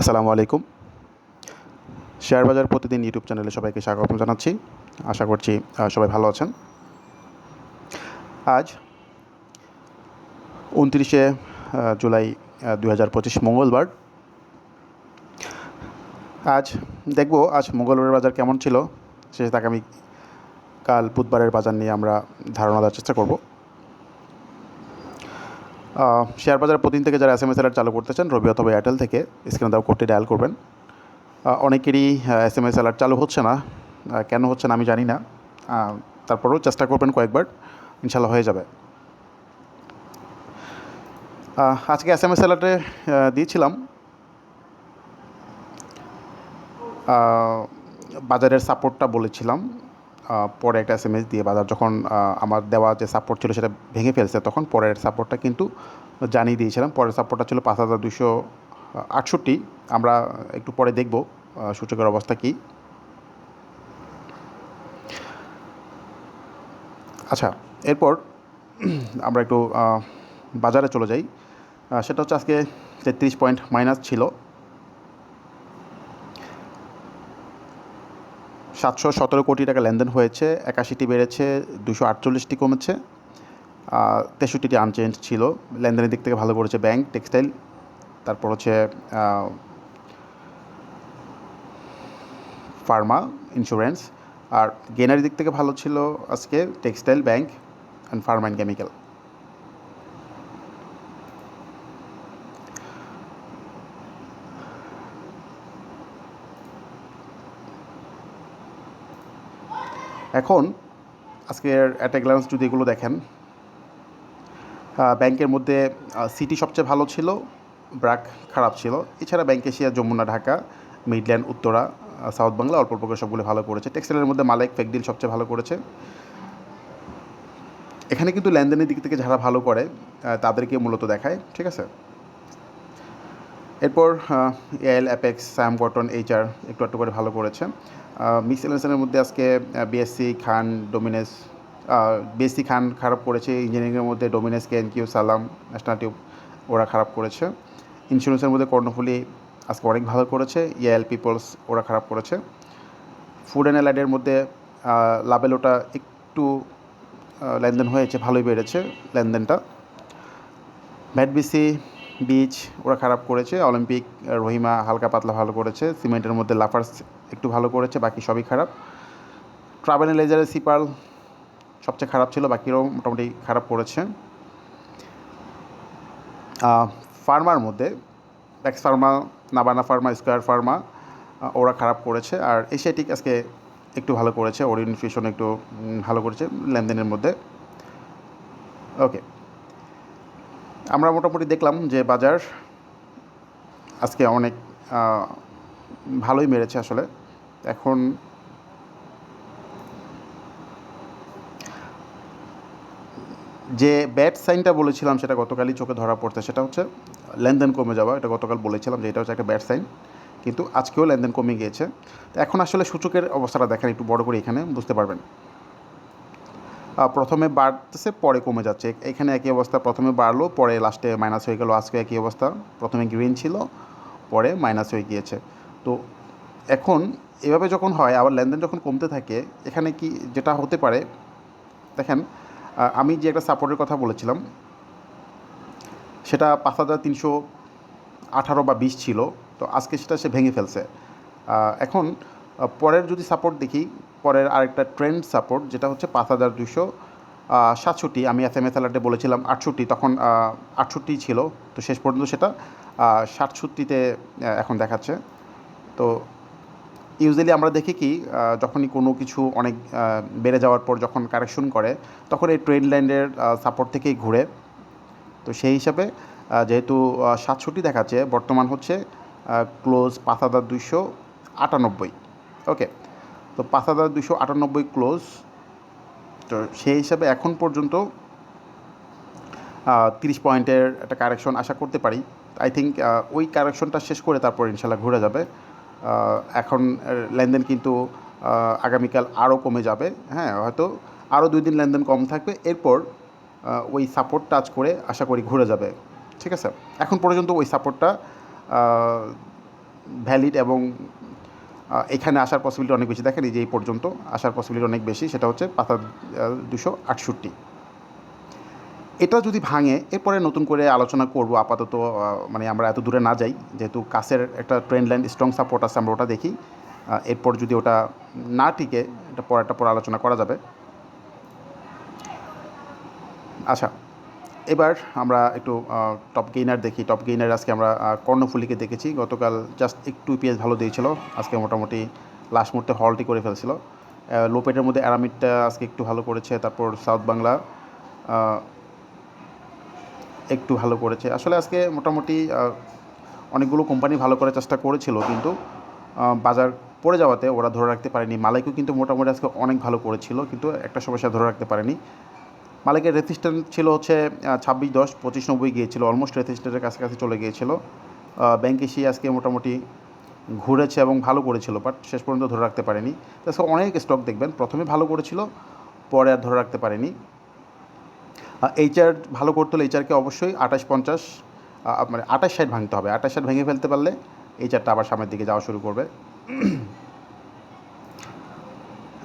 আসসালামু আলাইকুম। শেয়ার বাজার প্রতিদিন ইউটিউব চ্যানেলে সবাইকে স্বাগত জানাচ্ছি। আশা করছি সবাই ভালো আছেন। আজ উনত্রিশে জুলাই দু হাজার পঁচিশ মঙ্গলবার। আজ দেখব আজ মঙ্গলবারের বাজার কেমন ছিল, শেষ আগামী কাল বুধবারের বাজার নিয়ে আমরা ধারণা দেওয়ার চেষ্টা করব। শেয়ার বাজার প্রতিদিন থেকে যারা এস এম এস অ্যালার্ট চালু করতে চান, রবি অথবা এয়ারটেল থেকে স্ক্রিনে দেওয়া কোডটি ডায়াল করবেন। অনেকেরই এস এম এস অ্যালার্ট চালু হচ্ছে না। কেন হচ্ছে না আমি জানি না। তারপরেও চেষ্টা করবেন কয়েকবার ইনশাল্লাহ হয়ে যাবে। আজকে এস এম এস অ্যালার্টে দিয়েছিলাম। বাজারের সাপোর্টটা বলেছিলাম। পরে একটা এস এম এস দিয়ে বাজার যখন আমার দেওয়া যে সাপোর্ট ছিল সেটা ভেঙে ফেলছে, তখন পরের সাপোর্টটা কিন্তু জানিয়ে দিয়েছিলাম। পরের সাপোর্টটা ছিল পাঁচ হাজার দুশো আটষট্টি। আমরা একটু পরে দেখব সূচকের অবস্থা কী। আচ্ছা এরপর আমরা একটু বাজারে চলে যাই। সেটা হচ্ছে আজকে তেত্রিশ পয়েন্ট মাইনাস ছিল। সাতশো সতেরো কোটি টাকা লেনদেন হয়েছে, একাশিটি বেড়েছে, দুশো আটচল্লিশটি কমেছে তেষট্টিটি আনচেঞ্জ ছিল। লেনদেনের দিক থেকে ভালো করেছে ব্যাংক, টেক্সটাইল, তারপর হচ্ছে ফার্মা ইন্স্যুরেন্স আর গেনারি দিক থেকে ভালো ছিল আজকে textile, bank and pharma and chemical এখন আজকের অ্যাট এ গ্লান্স যদি এগুলো দেখেন ব্যাংকের মধ্যে সিটি সবচেয়ে ভালো ছিল, ব্রাক খারাপ ছিল। এছাড়া bank Asia, Jamuna, Dhaka, Midland, Uttara South Bangla, অল্প অল্প করে সবগুলো ভালো করেছে। টেক্সটাইলের মধ্যে মালিক, ফেকডিল সবচেয়ে ভালো করেছে। এখানে কিন্তু লেনদেনের দিক থেকে যারা ভালো করে তাদেরকে মূলত দেখায়, ঠিক আছে? এরপর এল অ্যাপেক্স স্যাম কটন এইচআর একটু একটু করে ভালো করেছে। মিক্স ইলেভেনের মধ্যে আজকে বিএসসি খান ডোমিনেস বিএসসি খান খারাপ করেছে ইঞ্জিনিয়ারিংয়ের মধ্যে ডোমিনেস কে কিউ সালাম ন্যাশনাল টিউব ওরা খারাপ করেছে। ইন্স্যুরেন্সের মধ্যে কর্ণফুলি আজকে অনেক ভালো করেছে ইএল পিপলস ওরা খারাপ করেছে। ফুড অ্যান্ড অ্যালাইডের মধ্যে লাবেলোটা একটু লেনদেন হয়েছে, ভালোই বেড়েছে লেনদেনটা। ভ্যাটবিসি বিচ ওরা খারাপ করেছে, অলিম্পিক, রহিমা হালকা পাতলা ভালো করেছে, সিমেন্টের মধ্যে লাফার্স একটু ভালো করেছে, বাকি সবই খারাপ। ট্রাভেল লেজারের সিপাল সবচেয়ে খারাপ ছিল, বাকিরাও মোটামুটি খারাপ করেছে। ফার্মার মধ্যে ব্যাক্স ফার্মা নাবানা ফার্মা স্কোয়ার ফার্মা ওরা খারাপ করেছে, আর এশিয়াটিক আজকে একটু ভালো করেছে ওরিয়ন ফিউশন একটু ভালো করেছে, লেনদেনের মধ্যে। ওকে আমরা মোটামুটি দেখলাম যে বাজার আজকে অনেক ভালোই মেরেছে আসলে। এখন যে ব্যাড সাইনটা বলেছিলাম সেটা গতকালই চোখে ধরা পড়ছে, সেটা হচ্ছে লেনদেন কমে যাওয়া। এটা গতকাল বলেছিলাম যে এটা হচ্ছে একটা ব্যাড সাইন, কিন্তু আজকেও লেনদেন কমে গিয়েছে। তো এখন আসলে সূচকের অবস্থাটা দেখেন, একটু বড় করে এখানে বুঝতে পারবেন। প্রথমে বাড়তেছে, পরে কমে যাচ্ছে। এখানে একই অবস্থা, প্রথমে বাড়লো, পরে লাস্টে মাইনাস হয়ে গেল, আজকে একই অবস্থা। প্রথমে গ্রিন ছিল, পরে মাইনাস হয়ে গিয়েছে। তো এখন এভাবে যখন হয়, আবার লেনদেন যখন কমতে থাকে, এখানে কি যেটা হতে পারে, দেখেন আমি যে একটা সাপোর্টের কথা বলেছিলাম, সেটা পাঁচ হাজার তিনশো আঠারো বা বিশ ছিল, তো আজকে সেটা সে ভেঙে ফেলছে। এখন পরের যদি সাপোর্ট দেখি পরের আরেকটা ট্রেন্ড সাপোর্ট যেটা হচ্ছে পাঁচ হাজার দুশো সাতষট্টি। আমি এস এম এস অ্যালার্টে বলেছিলাম আটষট্টি, তখন আটষট্টি ছিল। তো শেষ পর্যন্ত সেটা সাতষট্টিতে এখন দেখাচ্ছে। তো ইউজুয়ালি আমরা দেখি কি যখনই কোনো কিছু অনেক বেড়ে যাওয়ার পর যখন কারেকশন করে, তখন এই ট্রেন লাইনের সাপোর্ট থেকেই ঘুরে। তো সেই হিসাবে যেহেতু সাতষট্টি দেখাচ্ছে, বর্তমান হচ্ছে ক্লোজ পাঁচ হাজার দুইশো আটানব্বই। ওকে তো পাঁচ হাজার দুইশো আটানব্বই ক্লোজ। তো সেই হিসাবে এখন পর্যন্ত তিরিশ পয়েন্টের একটা কারেকশন আশা করতে পারি। আই থিঙ্ক ওই কারেকশনটা শেষ করে তারপর ইনশাল্লাহ ঘুরে যাবে। এখন লেনদেন কিন্তু আগামীকাল আরও কমে যাবে। হ্যাঁ হয়তো আরও দুই দিন লেনদেন কম থাকবে। এরপর ওই সাপোর্ট টাচ করে আশা করি ঘুরে যাবে। ঠিক আছে? এখন পর্যন্ত ওই সাপোর্টটা ভ্যালিড এবং এখানে আসার পসিবিলিটি অনেক বেশি। দেখেন এই যে এই পর্যন্ত আসার পসিবিলিটি অনেক বেশি, সেটা হচ্ছে পাতা দুশো আটষট্টি। এটা যদি ভাঙে, এরপরে নতুন করে আলোচনা করব, আপাতত মানে আমরা এত দূরে না যাই, যেহেতু কাছের একটা ট্রেন্ড লাইন স্ট্রং সাপোর্ট আছে, আমরা ওটা দেখি। এরপর যদি ওটা না টিকে, এটা পরে একটা পরে আলোচনা করা যাবে। আচ্ছা। এবার আমরা একটু টপ গেইনার দেখি। টপ গেইনার আজকে আমরা কর্ণফুলিকে দেখেছি। গতকাল জাস্ট একটু পিএস ভালো দিয়েছিল। আজকে মোটামুটি লাস্ট মুহূর্তে হলটি করে ফেলছিল। লোপেটের মধ্যে অ্যারামিডটা আজকে একটু ভালো করেছে। তারপর সাউথ বাংলা একটু ভালো করেছে। আসলে আজকে মোটামুটি অনেকগুলো কোম্পানি ভালো করার চেষ্টা করেছিল কিন্তু বাজার পড়ে যাওয়াতে ওরা ধরে রাখতে পারেনি। মালাইকেও কিন্তু মোটামুটি আজকে অনেক ভালো করেছিল, কিন্তু একটা সমস্যা ধরে রাখতে পারেনি। মালিকের রেজিস্ট্যান্ট ছিল হচ্ছে ছাব্বিশ, দশ, পঁচিশ, নব্বই গিয়েছিল অলমোস্ট রেজিস্ট্যান্টের কাছাকাছি চলে গিয়েছিল। ব্যাংক এসে আজকে মোটামুটি ঘুরেছে এবং ভালো করেছিল বাট শেষ পর্যন্ত ধরে রাখতে পারেনি। তো আজকে অনেক স্টক দেখবেন, প্রথমে ভালো করেছিল, পরে আর ধরে রাখতে পারেনি। এইচআর ভালো করতে হলে এইচআরকে অবশ্যই আঠাশ, পঞ্চাশ মানে আঠাশ, ষাট ভাঙতে হবে। আঠাশ, ষাট ভেঙে ফেলতে পারলে এইচআরটা আবার সামনের দিকে যাওয়া শুরু করবে।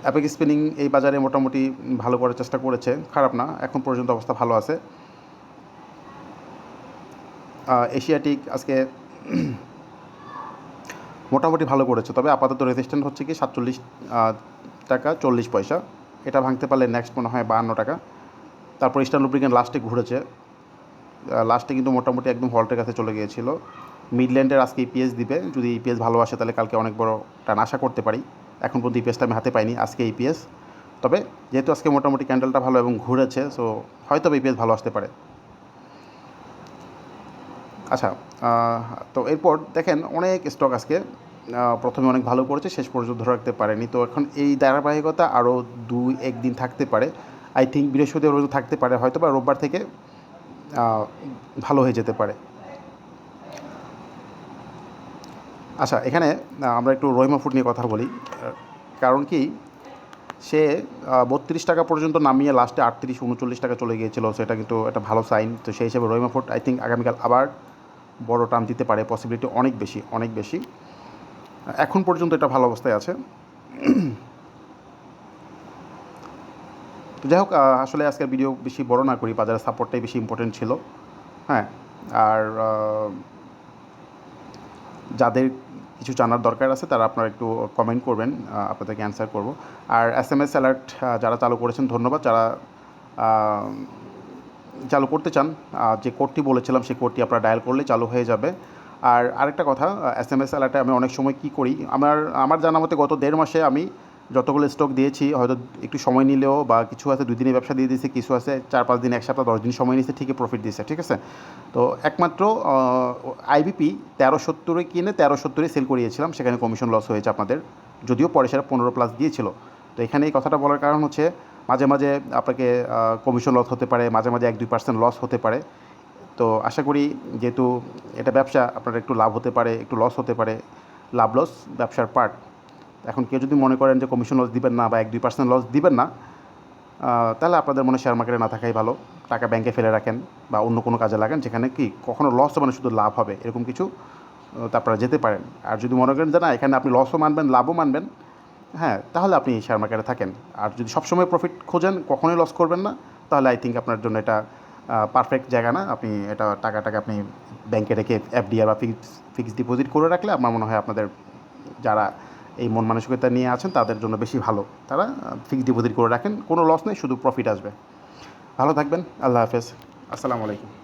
অ্যাপেক স্পিনিং এই বাজারে মোটামুটি ভালো করার চেষ্টা করেছে। খারাপ না, এখন পর্যন্ত অবস্থা ভালো আছে। এশিয়াটিক আজকে মোটামুটি ভালো করেছে, তবে আপাতত রেজিস্ট্যান্ট হচ্ছে কি সাতচল্লিশ টাকা চল্লিশ পয়সা। এটা ভাঙতে পারলে নেক্সট মনে হয় বাহান্ন টাকা। তারপর ইস্টার্ন লুব্রিকেন্ট লাস্টে ঘুরেছে। লাস্টে কিন্তু মোটামুটি একদম হল্টের কাছে চলে গিয়েছিল। মিডল্যান্ডের আজকে ইপিএস দিবে। যদি ইপিএস ভালো আসে তাহলে কালকে অনেক বড় টান, আশা করতে পারি। এখন পর্যন্ত ইপিএসটা আমি হাতে পাইনি, আজকে ইপিএস তবে যেহেতু আজকে মোটামুটি ক্যান্ডেলটা ভালো এবং ঘুরেছে সো হয়তো ইপিএস ভালো আসতে পারে। আচ্ছা তো এরপর দেখেন অনেক স্টক আজকে প্রথমে অনেক ভালো করেছে, শেষ পর্যন্ত ধরে রাখতে পারেনি। তো এখন এই ধারাবাহিকতা আরও দুই, একদিন থাকতে পারে। আই থিঙ্ক বৃহস্পতিবার পর্যন্ত থাকতে পারে হয়তো বা রোববার থেকে ভালো হয়ে যেতে পারে। আচ্ছা এখানে আমরা একটু রহিমা ফুড নিয়ে কথা বলি। কারণ কি, সে বত্রিশ টাকা পর্যন্ত নামিয়ে লাস্টে আটত্রিশ, উনচল্লিশ টাকা চলে গিয়েছিল। সেটা কিন্তু একটা ভালো সাইন তো সেই হিসেবে রহিমা ফুড আই থিঙ্ক আগামীকাল আবার বড় টান দিতে পারে। পসিবিলিটি অনেক বেশি অনেক বেশি। এখন পর্যন্ত এটা ভালো অবস্থায় আছে। তো যাই হোক আসলে আজকের ভিডিও বেশি বড় না করি বাজারের সাপোর্টটাই বেশি ইম্পর্টেন্ট ছিল। হ্যাঁ আর যাদের কিছু জানার দরকার আছে, তারা আপনারা একটু কমেন্ট করবেন আপনাদেরকে অ্যান্সার করব। আর এস এম এস অ্যালার্ট যারা চালু করেছেন, ধন্যবাদ। যারা চালু করতে চান যে কোডটি বলেছিলাম, সেই কোডটি আপনারা ডায়াল করলে চালু হয়ে যাবে। আর আরেকটা কথা এস এম এস অ্যালার্টে আমি অনেক সময় কী করি, আমার আমার জানা মতে গত দেড় মাসে আমি যতগুলো স্টক দিয়েছি, হয়তো একটু সময় নিলেও বা কিছু আছে, দুই দিনের ব্যবসা দিয়ে দিয়েছে, কিছু আছে, চার পাঁচ দিন, এক সপ্তাহ, দশ দিন সময় নিয়েছে, ঠিকই প্রফিট দিয়েছে, ঠিক আছে? তো একমাত্র আইবিপি তেরো সত্তরে কিনে তেরো সত্তরে সেল করিয়েছিলাম, সেখানে কমিশন লস হয়েছে আপনাদের, যদিও পরে সেটা পনেরো প্লাস দিয়েছিল। তো এখানে এই কথাটা বলার কারণ হচ্ছে, মাঝে মাঝে আপনাকে কমিশন লস হতে পারে, মাঝে মাঝে এক দুই পার্সেন্ট লস হতে পারে। তো আশা করি যেহেতু এটা ব্যবসা, আপনার একটু লাভ হতে পারে, একটু লস হতে পারে, লাভ লস ব্যবসার পার্ট এখন কেউ যদি মনে করেন যে কমিশন লস দিবেন না বা এক, দুই পার্সেন্ট লস দিবেন না তাহলে আপনাদের মনে শেয়ার মার্কেটে না থাকাই ভালো। টাকা ব্যাংকে ফেলে রাখেন বা অন্য কোনো কাজে লাগান, যেখানে কি কখনো লস হবে না শুধু লাভ হবে, এরকম কিছু আপনারা যেতে পারেন। আর যদি মনে করেন যে না, এখানে আপনি লসও মানবেন, লাভও মানবেন হ্যাঁ তাহলে আপনি শেয়ার মার্কেটে থাকেন। আর যদি সবসময় প্রফিট খোঁজেন, কখনোই লস করবেন না, তাহলে আই থিঙ্ক আপনার জন্য এটা পারফেক্ট জায়গা না। আপনি এটা টাকাটাকে আপনি ব্যাংকে রেখে এফডিআর বা ফিক্স ফিক্সড ডিপোজিট করে রাখলে আমার মনে হয় আপনাদের যারা এই মন মানসিকতা নিয়ে আছেন, তাদের জন্য বেশি ভালো। তারা ফিক্সড ডিপোজিট করে রাখেন, কোনো লস নেই, শুধু প্রফিট আসবে। ভালো থাকবেন, আল্লাহ হাফেজ। আসসালামু আলাইকুম।